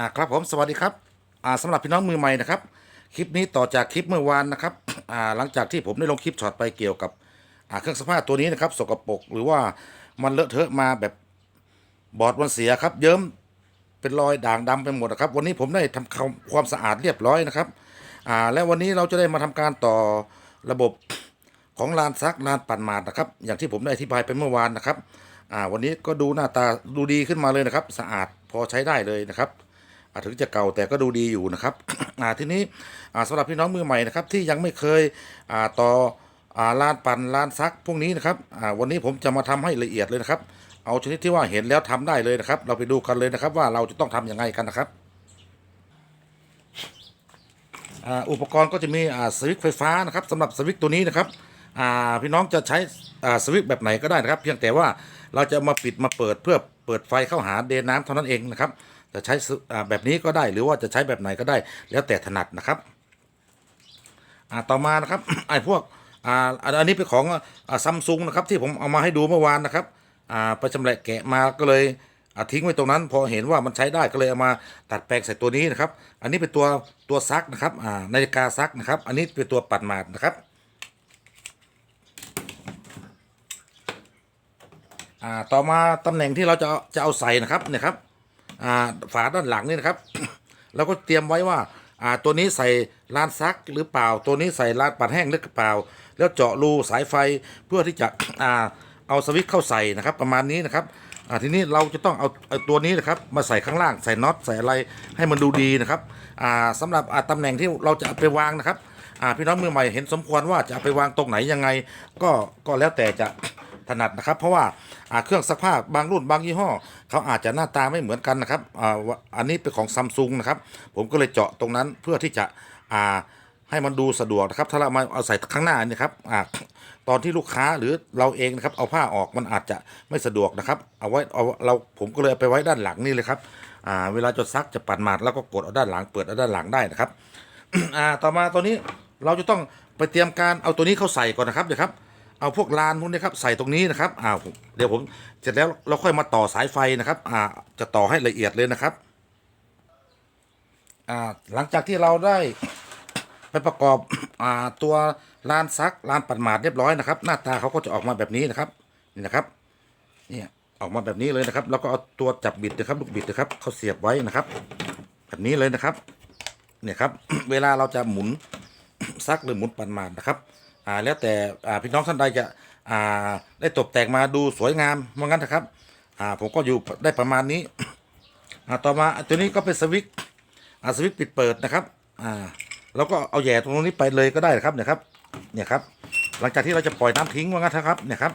อ่าครับผมสวัสดีครับอ่าสำหรับพี่น้องมือใหม่นะครับคลิปนี้ต่อจากคลิปเมื่อวานนะครับอ่าหลังจากที่ผมได้ลงคลิปช็อตไปเกี่ยวกับอ่าเครื่องซักผ้าตัวนี้นะครับสกปรกหรือว่ามันเลอะเทอะมาแบบบอดมันเสียครับ เยิ้มเป็นรอยด่างดำไปหมดนะครับ วันนี้ผมได้ทำความความสะอาดเรียบร้อยนะครับอ่าและวันนี้เราจะได้มาทำการต่อระบบของลานซักลานปั่นหมาดนะครับ อย่างที่ผมได้อธิบายไปเมื่อวานนะครับอ่าวันนี้ก็ดูหน้าตาดูดีขึ้นมาเลยนะครับ สะอาดพอใช้ได้เลยนะครับ ถึงจะเก่าแต่ก็ดูดีอยู่นะครับทีนี้อ่าสำหรับพี่น้องมือใหม่นะครับที่ยังไม่เคยต่ออลานปั่นลานซักพวกนี้นะครับวันนี้ผมจะมาทำให้ละเอียดเลยนะครับ เอาชนิดที่ว่าเห็นแล้วทำได้เลยนะครับ เราไปดูกันเลยนะครับ ว่าเราจะต้องทำยังไงกันนะครับอุปกรณ์ก็จะมีสวิตช์ไฟฟ้านะครับสำหรับสวิตช์ตัวนี้นะครับพี่น้องจะใช้สวิตช์แบบไหนก็ได้นะครับ เพียงแต่ว่าเราจะมาปิดมาเปิดเพื่อเปิดไฟเข้าหาเดนน้ำเท่านั้นเองนะครับ จะใช้แบบนี้ก็ได้หรือว่าจะใช้แบบไหนก็ได้ แล้วแต่ถนัดนะครับต่อมานะครับไอ้พวกอ,อันนี้เป็นของซัมซุงนะครับที่ผมเอามาให้ดูเมื่อวานนะครับไปชำแหละแกะมาก็เลยทิ้งไว้ตรงนั้น พอเห็นว่ามันใช้ได้ก็เลยเอามาตัดแปลงใส่ตัวนี้นะครับ อันนี้เป็นตัวตัวซักนะครับนาฬิกาซักนะครับ อันนี้เป็นตัวปัดหมาดนะครับต่อมาตำแหน่งที่เราจะจะเอาใส่นะครับเนี่ยครับ อ่าฝาด้านหลังนี่นะครับ เราก็เตรียมไว้ว่าอ่าตัวนี้ใส่ลานซักหรือเปล่า ตัวนี้ใส่ลานปัดแห้งหรือเปล่า แล้วเจาะรูสายไฟเพื่อที่จะอ่าเอาสวิตช์เข้าใส่นะครับ ประมาณนี้นะครับอ่าทีนี้เราจะต้องเอาเอาตัวนี้นะครับมาใส่ข้างล่างใส่น็อตใส่อะไรให้มันดูดีนะครับอ่าสำหรับอ่าตำแหน่งที่เราจะเอาไปวางนะครับอ่าพี่น้องมือใหม่เห็นสมควรว่าจะเอาไปวางตรงไหนยังไง ก็ก็แล้วแต่จะ ถนัดนะครับ เพราะว่าอาเครื่องซักผ้าบางรุ่นบางยี่ห้อ เขาอาจจะหน้าตาไม่เหมือนกันนะครับอ่านนี้เป็นของซัมซุงนะครับ ผมก็เลยเจาะตรงนั้นเพื่อที่จะอาให้มันดูสะดวกนะครับ ถ้าเรามาเอาใส่ข้างหน้านี่ครับอตอนที่ลูกค้าหรือเราเองนะครับ เอาผ้าออกมันอาจจะไม่สะดวกนะครับ เอาไว้เอาเราผมก็เลยเอาไปไว้ด้านหลังนี่เลยครับเวลาจะซักจะปั่นหมาดแล้วก็กดเอาด้านหลังเปิดเอาด้านหลังได้นะครับต่อมาตัวนี้เราจะต้องไปเตรียมการเอาตัวนี้เข้าใส่ก่อนนะครับเดี๋ยวครับ เอาพวกลานพวกนี้ครับใส่ตรงนี้นะครับอ่าเดี๋ยวผมเสร็จแล้วเราค่อยมาต่อสายไฟนะครับอ่าจะต่อให้ละเอียดเลยนะครับอ่าหลังจากที่เราได้ไปประกอบอ่าตัวลานซักลานปัดหมาดเรียบร้อยนะครับ หน้าตาเขาก็จะออกมาแบบนี้นะครับนี่นะครับเนี่ยออกมาแบบนี้เลยนะครับ แล้วก็เอาตัวจับบิดนะครับลูกบิดนะครับเขาเสียบไว้นะครับ แบบนี้เลยนะครับเนี่ยครับ เวลาเราจะหมุนซักหรือหมุนปั่นหมาดนะครับ อ่าแล้วแต่อ่าพี่น้องท่านใดจะอ่าได้ตกแต่งมาดูสวยงามว่างั้นนะครับอ่าผมก็อยู่ได้ประมาณนี้อ่าต่อมาตัวนี้ก็เป็นสวิตอ่าสวิตปิดเปิดนะครับอ่าแล้วก็เอาแย่ตรงนี้ไปเลยก็ได้นะครับเนี่ยครับเนี่ยครับ หลังจากที่เราจะปล่อยน้ำทิ้งว่างั้นนะครับเนี่ยครับ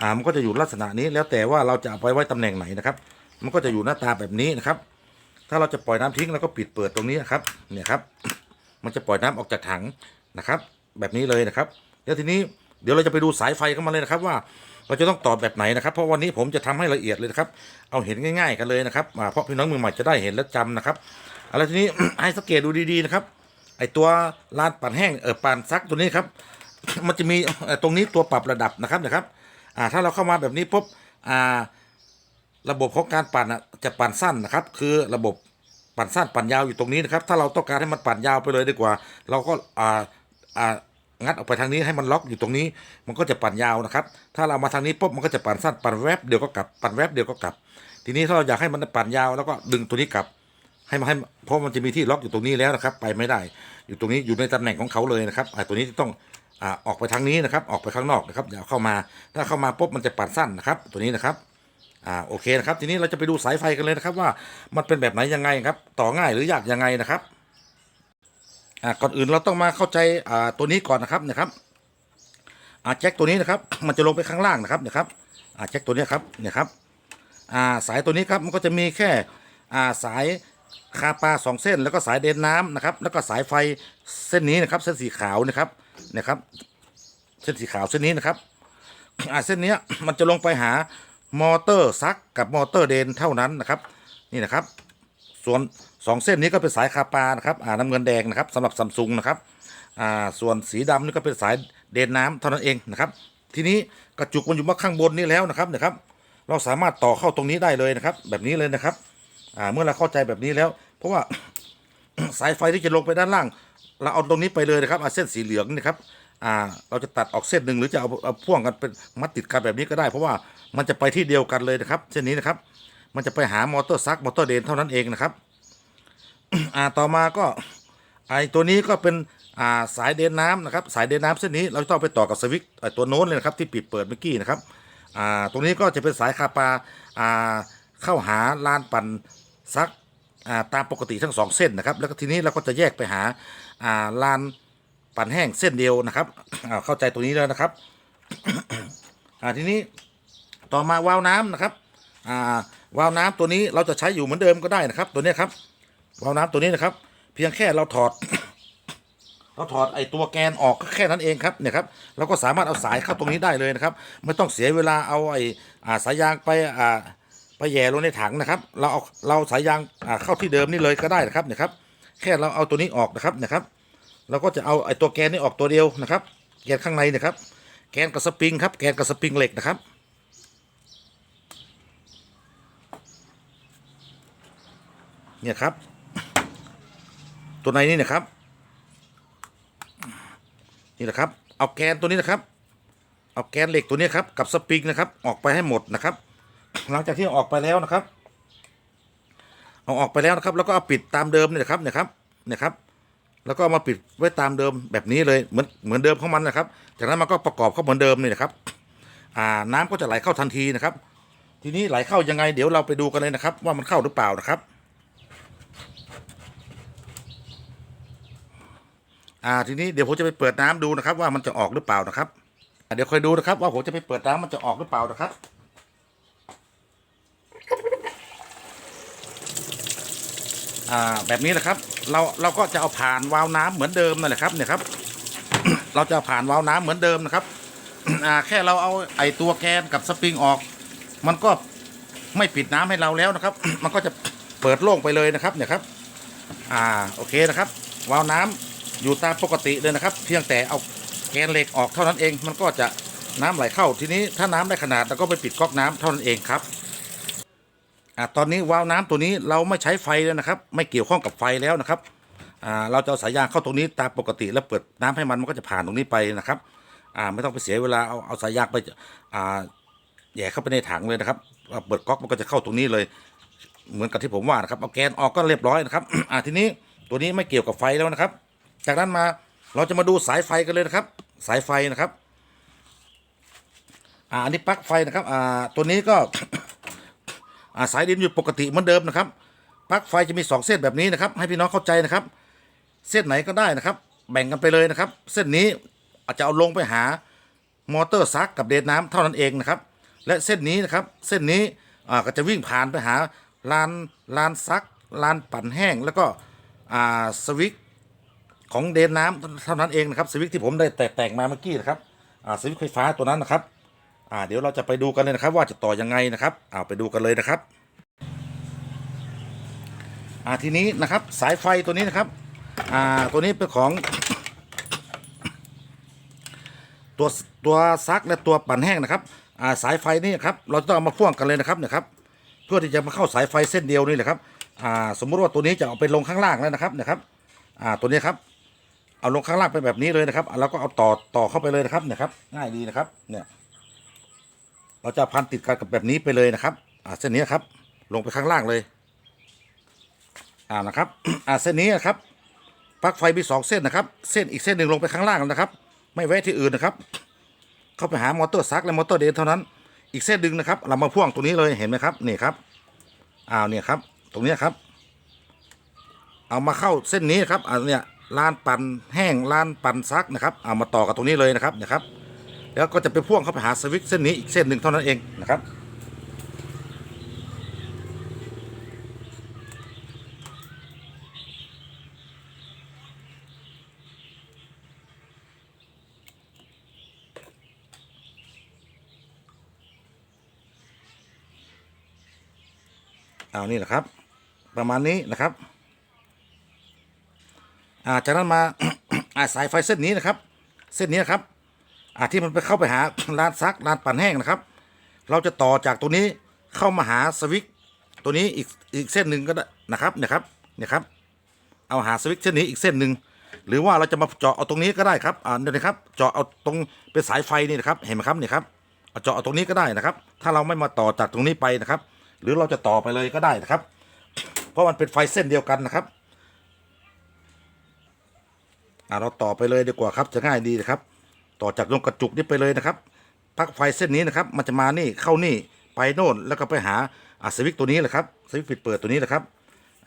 อ่ามันก็จะอยู่ลักษณะนี้แล้วแต่ว่าเราจะเอาไปไว้ตำแหน่งไหนนะครับ มันก็จะอยู่หน้าตาแบบนี้นะครับ ถ้าเราจะปล่อยน้ำทิ้งเราก็ปิดเปิดตรงนี้นะครับ เนี่ยครับ มันจะปล่อยน้ำออกจากถังนะครับ แบบนี้เลยนะครับเดี๋ยวทีนี้เดี๋ยวเราจะไปดูสายไฟเข้ามาเลยนะครับว่าเราจะต้องต่อแบบไหนนะครับ เพราะวันนี้ผมจะทำให้ละเอียดเลยนะครับ เอาเห็นง่าย ๆ กันเลยนะครับเพราะพี่น้องมือใหม่จะได้เห็นและจำนะครับเอาละทีนี้ให้สังเกตดูดีๆนะครับ ไอตัวลานปั่นแห้งเออปั่นซักตัวนี้ครับ มันจะมีตรงนี้ตัวปรับระดับนะครับนะครับอ่าถ้าเราเข้ามาแบบนี้ปุ๊บอ่าระบบของการปั่นจะปั่นสั้นนะครับ คือระบบปั่นสั้นปั่นยาวอยู่ตรงนี้นะครับ ถ้าเราต้องการให้มันปั่นยาวไปเลยดีกว่า เราก็อ่า อ่างัดออกไปทางนี้ให้มันล็อกอยู่ตรงนี้ มันก็จะปั่นยาวนะครับ ถ้าเรามาทางนี้ปุ๊บมันก็จะปั่นสั้นปั่นแวบเดียวก็กลับปั่นแวบเดียวก็กลับ ทีนี้ถ้าเราอยากให้มันปั่นยาวแล้วก็ดึงตัวนี้กลับ ให้มันให้เพราะมันจะมีที่ล็อกอยู่ตรงนี้แล้วนะครับ ไปไม่ได้ อยู่ตรงนี้อยู่ในตำแหน่งของเขาเลยนะครับอ่าตัวนี้ต้องอออกไปทางนี้นะครับ ออกไปข้างนอกนะครับอย่าเข้ามาถ้าเข้ามาปุ๊บมันจะปั่นสั้นนะครับ ตัวนี้นะครับอ่าโอเคนะครับ ทีนี้เราจะไปดูสายไฟกันเลยนะครับ ว่ามันเป็นแบบไหนยังไงครับ ต่อง่ายหรือยากยังไงนะครับ อ่าก่อนอื่นเราต้องมาเข้าใจอ่าตัวนี้ก่อนนะครับนะครับอ่าแจ็คตัวนี้นะครับ มันจะลงไปข้างล่างนะครับนะครับอ่าแจ็คตัวนี้ครับเนี่ยครับอ่าสายตัวนี้ครับมันก็จะมีแค่อ่าสายคาปลาสองเส้น แล้วก็สายเดินน้ำนะครับ แล้วก็สายไฟเส้นนี้นะครับ เส้นสีขาวนะครับนี่ยครับ เส้นสีขาวเส้นนี้นะครับอ่าเส้นนี้มันจะลงไปหามอเตอร์ซักกับมอเตอร์เดนเท่านั้นนะครับ นี่นะครับ ส่วน สองเส้นนี้ก็เป็นสายคาปานะครับอ่าน้ำเงินแดงนะครับสำหรับซัมซุงนะครับอ่าส่วนสีดำนี่ก็เป็นสายเดนน้ำเท่านั้นเองนะครับ ทีนี้กระจุกมันอยู่มาข้างบนนี่แล้วนะครับนะครับเราสามารถต่อเข้าตรงนี้ได้เลยนะครับ แบบนี้เลยนะครับอ่าเมื่อเราเข้าใจแบบนี้แล้ว เพราะว่าสายไฟที่จะลงไปด้านล่าง เราเอาตรงนี้ไปเลยนะครับเอาเส้นสีเหลืองนี่ครับอ่าเราจะตัดออกเส้นหนึ่งหรือจะเอาเอาพ่วงกันเป็นมัดติดกันแบบนี้ก็ได้ เพราะว่ามันจะไปที่เดียวกันเลยนะครับ เส้นนี้นะครับ มันจะไปหามอเตอร์ซักมอเตอร์เดนเท่านั้นเองนะครับ อ่าต่อมาก็ไอตัวนี้ก็เป็นอ่าสายเดินน้ำนะครับ สายเดินน้ำเส้นนี้เราจะต้องไปต่อกับสวิตไอตัวโน้นเลยนะครับที่ปิดเปิดเมื่อกี้นะครับอ่าตรงนี้ก็จะเป็นสายคาปาอ่าเข้าหาลานปั่นซักอ่าตามปกติทั้งสองเส้นนะครับ แล้วก็ทีนี้เราก็จะแยกไปหาอ่าลานปั่นแห้งเส้นเดียวนะครับอ่าเข้าใจตรงนี้แล้วนะครับอ่าทีนี้ต่อมาวาล์วน้ำนะครับอ่าวาล์วน้ำตัวนี้เราจะใช้อยู่เหมือนเดิมก็ได้นะครับ ตัวนี้ครับ วาล์วน้ำตัวนี้นะครับ เพียงแค่เราถอด เราถอดไอตัวแกนออกก็แค่นั้นเองครับเนี่ยครับเราก็สามารถเอาสายเข้าตรงนี้ได้เลยนะครับ ไม่ต้องเสียเวลาเอาไออาสายยางไปอ่าไปแย่ลงในถังนะครับ เราเอาเราสายยางอ่าเข้าที่เดิมนี่เลยก็ได้นะครับเนี่ยครับ แค่เราเอาตัวนี้ออกนะครับเนี่ยครับเราก็จะเอาไอตัวแกนนี้ออกตัวเดียวนะครับ แกนข้างในนะครับ แกนกับสปริงครับแกนกับสปริงเหล็กนะครับเนี่ยครับ ตัวในนี่นะครับ นี่นะครับ เอาแกนตัวนี้นะครับ เอาแกนเหล็กตัวนี้ครับ กับสปริงนะครับ ออกไปให้หมดนะครับ หลังจากที่เอาออกไปแล้วนะครับ เอาออกไปแล้วนะครับ แล้วก็เอาปิดตามเดิมนี่นะครับเนี่ยครับเนี่ยครับ แล้วก็มาปิดไว้ตามเดิมแบบนี้เลยเหมือนเหมือนเดิมของมันนะครับ จากนั้นมันก็ประกอบเข้าเหมือนเดิมนี่นะครับ อ่าน้ำก็จะไหลเข้าทันทีนะครับ ทีนี้ไหลเข้ายังไง เดี๋ยวเราไปดูกันเลยนะครับ ว่ามันเข้าหรือเปล่านะครับ อ่าทีนี้เดี๋ยวผมจะไปเปิดน้ำดูนะครับว่ามันจะออกหรือเปล่านะครับเดี๋ยวคอยดูนะครับ ว่าผมจะไปเปิดน้ำมันจะออกหรือเปล่านะครับอ่าแบบนี้นะครับ เราเราก็จะเอาผ่านวาล์วน้ำเหมือนเดิมนั่นแหละครับเนี่ยครับ เราจะาผ่านวาล์วน้ำเหมือนเดิมนะครับอ่าแค่เราเอาไอตัวแกนกับสปริงออก มันก็ไม่ปิดน้ำให้เราแล้วนะครับ มันก็จะเปิดโล่งไปเลยนะครับ เนี่ยครับ อ่าโอเคนะครับ วาล์วน้ำ อยู่ตามปกติเลยนะครับ เพียงแต่เอาแกนเหล็กออกเท่านั้นเอง มันก็จะน้ำไหลเข้าทีนี้ถ้าน้ำได้ขนาดเราก็ไปปิดก๊อกน้ำเท่านั้นเองครับอ่าตอนนี้วาล์วน้ำตัวนี้เราไม่ใช้ไฟแล้วนะครับ ไม่เกี่ยวข้องกับไฟแล้วนะครับอ่าเราจะเอาสายยางเข้าตรงนี้ตามปกติแล้วเปิดน้ำให้มันมันก็จะผ่านตรงนี้ไปนะครับอ่าไม่ต้องไปเสียเวลาเอาเอาสายยางไปอ่าแหย่เข้าไปในถังเลยนะครับเปิดก๊อกมันก็จะเข้าตรงนี้เลย เหมือนกับที่ผมว่านะครับเอาแกนออกก็เรียบร้อยนะครับอ่าทีนี้ตัวนี้ไม่เกี่ยวกับไฟแล้วนะครับ จากนั้นมาเราจะมาดูสายไฟกันเลยนะครับ สายไฟนะครับอ่าอันนี้ปลั๊กไฟนะครับอ่าตัวนี้ก็อ่าสายดินอยู่ปกติเหมือนเดิมนะครับปลั๊กไฟจะมีสองเส้นแบบนี้นะครับ ให้พี่น้องเข้าใจนะครับ เส้นไหนก็ได้นะครับ แบ่งกันไปเลยนะครับ เส้นนี้อาจจะเอาลงไปหามอเตอร์ซักกับเดนน้ำเท่านั้นเองนะครับ และเส้นนี้นะครับ เส้นนี้อ่าก็จะวิ่งผ่านไปหาลานลานซักลานปั่นแห้งแล้วก็อ่าสวิต ของเดนน้ำเท่านั้นเองนะครับสวิตที่ผมได้แตกแต่งมาเมื่อกี้นะครับอ่าสวิตไฟฟ้าตัวนั้นนะครับอ่าเดี๋ยวเราจะไปดูกันเลยนะครับ ว่าจะต่อยังไงนะครับเอาไปดูกันเลยนะครับอ่าทีนี้นะครับสายไฟตัวนี้นะครับอ่าตัวนี้เป็นของ ตัวตัวซักและตัวปั่นแห้งนะครับอ่าสายไฟนี่ครับเราจะต้องเอามาพ่วงกันเลยนะครับเนี่ยครับเพื่อที่จะมาเข้าสายไฟเส้นเดียวนี่แหละครับอ่าสมมุติว่าตัวนี้จะเอาไปลงข้างล่างแล้วนะครับนะครับอ่าตัวนี้ครับ เอาลงข้างล่างไปแบบนี้เลยนะครับอ่าแล้วก็เอาต่อต่อเข้าไปเลยนะครับเนี่ยครับ ง่ายดีนะครับ เนี่ย เราจะพันติดกันกับแบบนี้ไปเลยนะครับอ่าเส้นนี้ครับ ลงไปข้างล่างเลย อ่านะครับ อ่าเส้นนี้นะครับปลั๊กไฟมีสองเส้นนะครับ เส้นอีกเส้นหนึ่งลงไปข้างล่างนะครับ ไม่แวะที่อื่นนะครับ เข้าไปหามอเตอร์ซักและมอเตอร์เดนเท่านั้น อีกเส้นดึงนะครับ เรามาพ่วงตรงนี้เลยเห็นไหมครับนี่ครับอ้าวเนี่ยครับ ตรงนี้ครับ เอามาเข้าเส้นนี้ครับอ่าเนี่ย ลานปั่นแห้งลานปั่นซักนะครับเอามาต่อกับตรงนี้เลยนะครับนะครับ แล้วก็จะไปพ่วงเข้าไปหาสวิตช์เส้นนี้อีกเส้นหนึ่งเท่านั้นเองนะครับเอานี่แหละครับ ประมาณนี้นะครับ อ่าจากนั้นมา อาสายไฟเส้นนี้นะครับ เส้นนี้นะครับอ่าที่มันไปเข้าไปหาร้านซักร้านปั่นแห้งนะครับ เราจะต่อจากตัวนี้เข้ามาหาสวิตช์ตัวนี้อีกอีกเส้นหนึ่งก็ได้นะครับเนี่ยครับเนี่ยครับ เอาหาสวิตช์เส้นนี้อีกเส้นหนึ่งหรือว่าเราจะมาเจาะเอาตรงนี้ก็ได้ครับอ่าเดี๋ยวนะครับเจาะเอาตรงเป็นสายไฟนี่นะครับเห็นไหมครับเนี่ยครับเอาเจาะเอาตรงนี้ก็ได้นะครับ ถ้าเราไม่มาต่อจากตรงนี้ไปนะครับ หรือเราจะต่อไปเลยก็ได้นะครับ เพราะมันเป็นไฟเส้นเดียวกันนะครับ อ่าเราต่อไปเลยดีกว่าครับจะง่ายดีนะครับ ต่อจากตรงกระจุกนี้ไปเลยนะครับปลั๊กไฟเส้นนี้นะครับ มันจะมานี่เข้านี่ไปโน่นแล้วก็ไปหาอ่าสวิตตัวนี้แหละครับสวิตปิดเปิดตัวนี้แหละครับ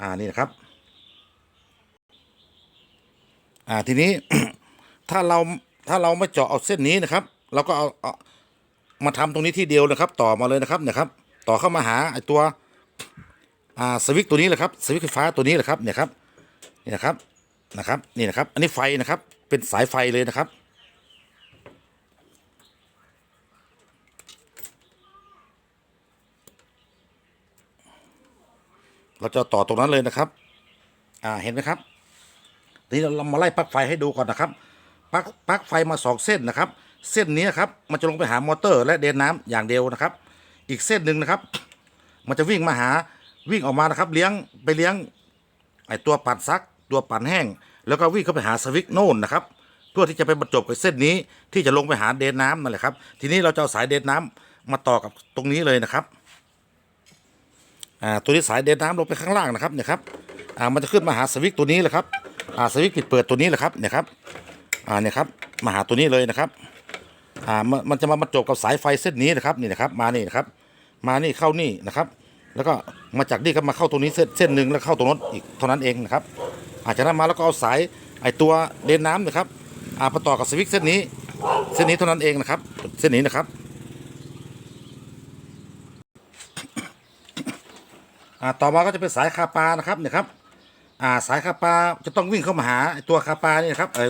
อ่านี่นะครับ อ่าทีนี้ ถ้าเราถ้าเราไม่เจาะเอาเส้นนี้นะครับ เราก็เอาเอามาทำตรงนี้ที่เดียวนะครับ ต่อมาเลยนะครับเนี่ยครับ ต่อเข้ามาหาไอตัวอ่าสวิตตัวนี้แหละครับสวิตไฟฟ้าตัวนี้แหละครับเนี่ยครับนี่นะครับ นะครับนี่นะครับ อันนี้ไฟนะครับ เป็นสายไฟเลยนะครับ เราจะต่อตรงนั้นเลยนะครับ อ่าเห็นไหมครับทีนี้เรามาไล่ปลั๊กไฟให้ดูก่อนนะครับปลั๊กปลั๊กไฟมาสองเส้นนะครับ เส้นนี้ครับมันจะลงไปหามอเตอร์ และเดินน้ำอย่างเดียวนะครับ อีกเส้นหนึ่งนะครับ มันจะวิ่งมาหาวิ่งออกมานะครับ เลี้ยงไปเลี้ยงไอตัวปั่นซัก ตัวปั่นแห้ง แล้วก็วิ่งเข้าไปหาสวิตช์โน่นนะครับ เพื่อที่จะไปบรรจบกับเส้นนี้ที่จะลงไปหาเดนน้ำนั่นแหละครับ ทีนี้เราจะเอาสายเดนน้ำมาต่อกับตรงนี้เลยนะครับอ่าตัวนี้สายเดนน้ำลงไปข้างล่างนะครับเนี่ยครับอ่ามันจะขึ้นมาหาสวิตช์ตัวนี้แหละครับอ่าสวิตช์ปิดเปิดตัวนี้แหละครับเนี่ยครับอ่าเนี่ยครับมาหาตัวนี้เลยนะครับอ่ามันมันจะมาบรรจบกับสายไฟเส้นนี้นะครับนี่นะครับมานี่นะครับมานี่เข้านี่นะครับ แล้วก็มาจากนี่ก็มาเข้าตรงนี้เส้นเส้นหนึ่งแล้วเข้าตรงนั้นอีกเท่านั้นเองนะครับ อาจจะนั้นมาแล้วก็เอาสายไอตัวเดินน้ำนะครับอ่ามาต่อกับสวิตช์เส้นนี้ เส้นนี้เท่านั้นเองนะครับ เส้นนี้นะครับอ่าต่อมาก็จะเป็นสายคาปานะครับเนี่ยครับอ่าสายคาปาจะต้องวิ่งเข้ามาหาตัวคาปานี่นะครับไอ้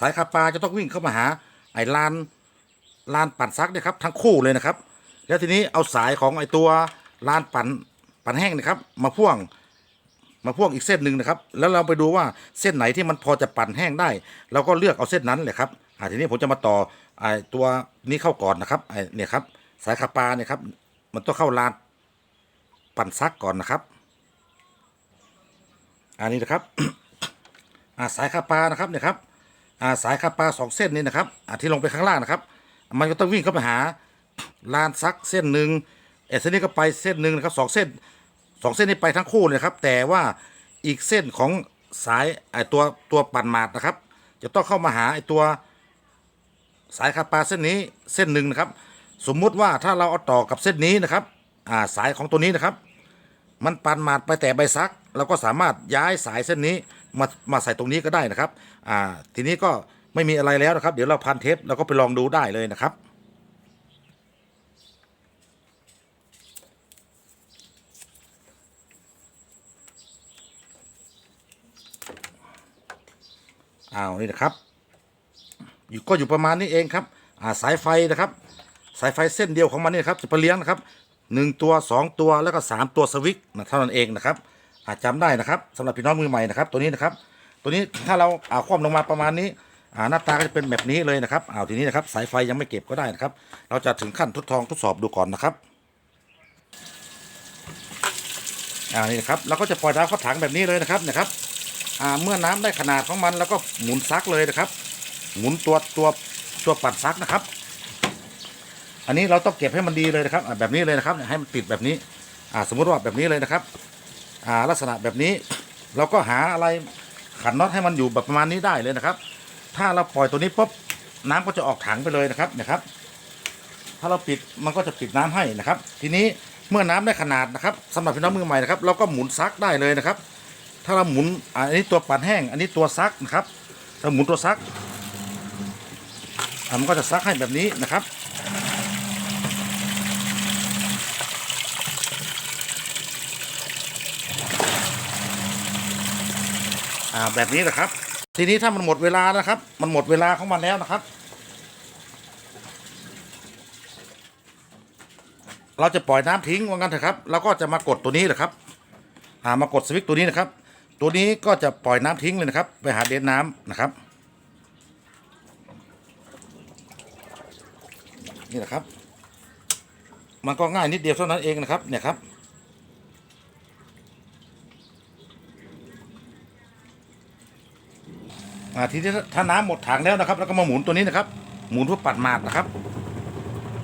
สายคาปาจะต้องวิ่งเข้ามาหาไอ้ลานลานปั่นซักเนี่ยครับทั้งคู่เลยนะครับ แล้วทีนี้เอาสายของไอ้ตัวลานปั่นปั่นแห้งนะครับ มาพ่วง มาพ่วงอีกเส้นหนึ่งนะครับ แล้วเราไปดูว่าเส้นไหนที่มันพอจะปั่นแห้งได้ เราก็เลือกเอาเส้นนั้นเลยครับอ่าทีนี้ผมจะมาต่อไอ้ตัวนี้เข้าก่อนนะครับไอ้เนี่ยครับสายคาปาเนี่ยครับ มันต้องเข้าลานปั่นซักก่อนนะครับ อันนี้นะครับอ่าสายคาปานะครับเนี่ยครับอ่าสายคาปาสองเส้นนี้นะครับอ่าที่ลงไปข้างล่างนะครับ มันก็ต้องวิ่งเข้าไปหาลานซักเส้นหนึ่งเอเส้นนี้ก็ไปเส้นหนึ่งนะครับสองเส้น สองเส้นนี้ไปทั้งคู่เลยครับ แต่ว่าอีกเส้นของสายไอตัวตัวปั่นหมาดนะครับ จะต้องเข้ามาหาไอตัวสายคาปาเส้นนี้เส้นหนึ่งนะครับ สมมุติว่าถ้าเราเอาต่อกับเส้นนี้นะครับอ่าสายของตัวนี้นะครับ มันปั่นหมาดไปแต่ใบซัก เราก็สามารถย้ายสายเส้นนี้มามาใส่ตรงนี้ก็ได้นะครับอ่าทีนี้ก็ไม่มีอะไรแล้วนะครับ เดี๋ยวเราพันเทปเราก็ไปลองดูได้เลยนะครับ อ้าวนี่นะครับ อยู่ก็อยู่ประมาณนี้เองครับอ่าสายไฟนะครับ สายไฟเส้นเดียวของมันนี่ครับจะไปเลี้ยงนะครับหนึ่งตัวสองตัวแล้วก็สามตัวสวิตช์นะเท่านั้นเองนะครับอาจจำได้นะครับสำหรับพี่น้องมือใหม่นะครับ ตัวนี้นะครับ ตัวนี้ถ้าเราเอาคว่ำลงมาประมาณนี้อ่าหน้าตาก็จะเป็นแบบนี้เลยนะครับเอาทีนี้นะครับ สายไฟยังไม่เก็บก็ได้นะครับ เราจะถึงขั้นทดลองทดสอบดูก่อนนะครับอ่านี่นะครับเราก็จะปล่อยน้ำเข้าถังแบบนี้เลยนะครับนะครับ เมื่อน้ำได้ขนาดของมันแล้วก็หมุนซักเลยนะครับ หมุนตัวตัวตัวปัดซักนะครับ อันนี้เราต้องเก็บให้มันดีเลยนะครับแบบนี้เลยนะครับให้มันติดแบบนี้อ่าสมมุติว่าแบบนี้เลยนะครับอ่าลักษณะแบบนี้เราก็หาอะไรขันน็อตให้มันอยู่แบบประมาณนี้ได้เลยนะครับ ถ้าเราปล่อยตัวนี้ปุ๊บน้ำก็จะออกถังไปเลยนะครับนะครับ ถ้าเราปิดมันก็จะปิดน้ำให้นะครับ ทีนี้เมื่อน้ำได้ขนาดนะครับสำหรับพี่น้องมือใหม่นะครับ เราก็หมุนซักได้เลยนะครับ ถ้าเราหมุนอันนี้ตัวปั่นแห้ง อันนี้ตัวซักนะครับเราหมุนตัวซักมันก็จะซักให้แบบนี้นะครับ อ่าแบบนี้นะครับ ทีนี้ถ้ามันหมดเวลานะครับ มันหมดเวลาของมันแล้วนะครับ เราจะปล่อยน้ำทิ้งว่างั้นเถอะครับเราก็จะมากดตัวนี้แหละครับ อ่ามากดสวิตช์ตัวนี้นะครับ ตัวนี้ก็จะปล่อยน้ำทิ้งเลยนะครับ ไปหาเดนน้ำนะครับ นี่นะครับ มันก็ง่ายนิดเดียวเท่านั้นเองนะครับ เนี่ยครับ ทีนี้ถ้าน้ำหมดถังแล้วนะครับ แล้วก็มาหมุนตัวนี้นะครับ หมุนเพื่อปัดหมาดนะครับ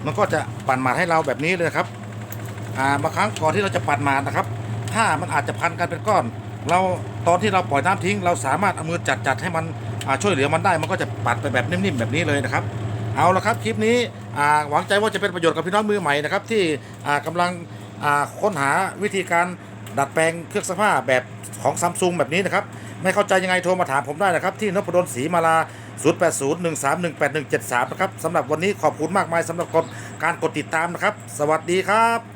มันก็จะปัดหมาดให้เราแบบนี้เลยนะครับ อ่าบางครั้งก่อนที่เราจะปัดหมาดนะครับ ถ้ามันอาจจะพันกันเป็นก้อน เราตอนที่เราปล่อยน้ำทิ้ง เราสามารถเอามือจัดจัดให้มันช่วยเหลือมันได้ มันก็จะปัดไปแบบนิ่มๆแบบนี้เลยนะครับ เอาละครับคลิปนี้หวังใจว่าจะเป็นประโยชน์กับพี่น้องมือใหม่นะครับที่อ่ากำลังค้นหาวิธีการดัดแปลงเครื่องซักผ้าแบบของซัมซุงแบบนี้นะครับไม่เข้าใจยังไงโทรมาถามผมได้นะครับที่นพดลศรีมาลา 0801318173 นะครับสำหรับวันนี้ขอบคุณมากมายสำหรับการกดติดตามนะครับ สวัสดีครับ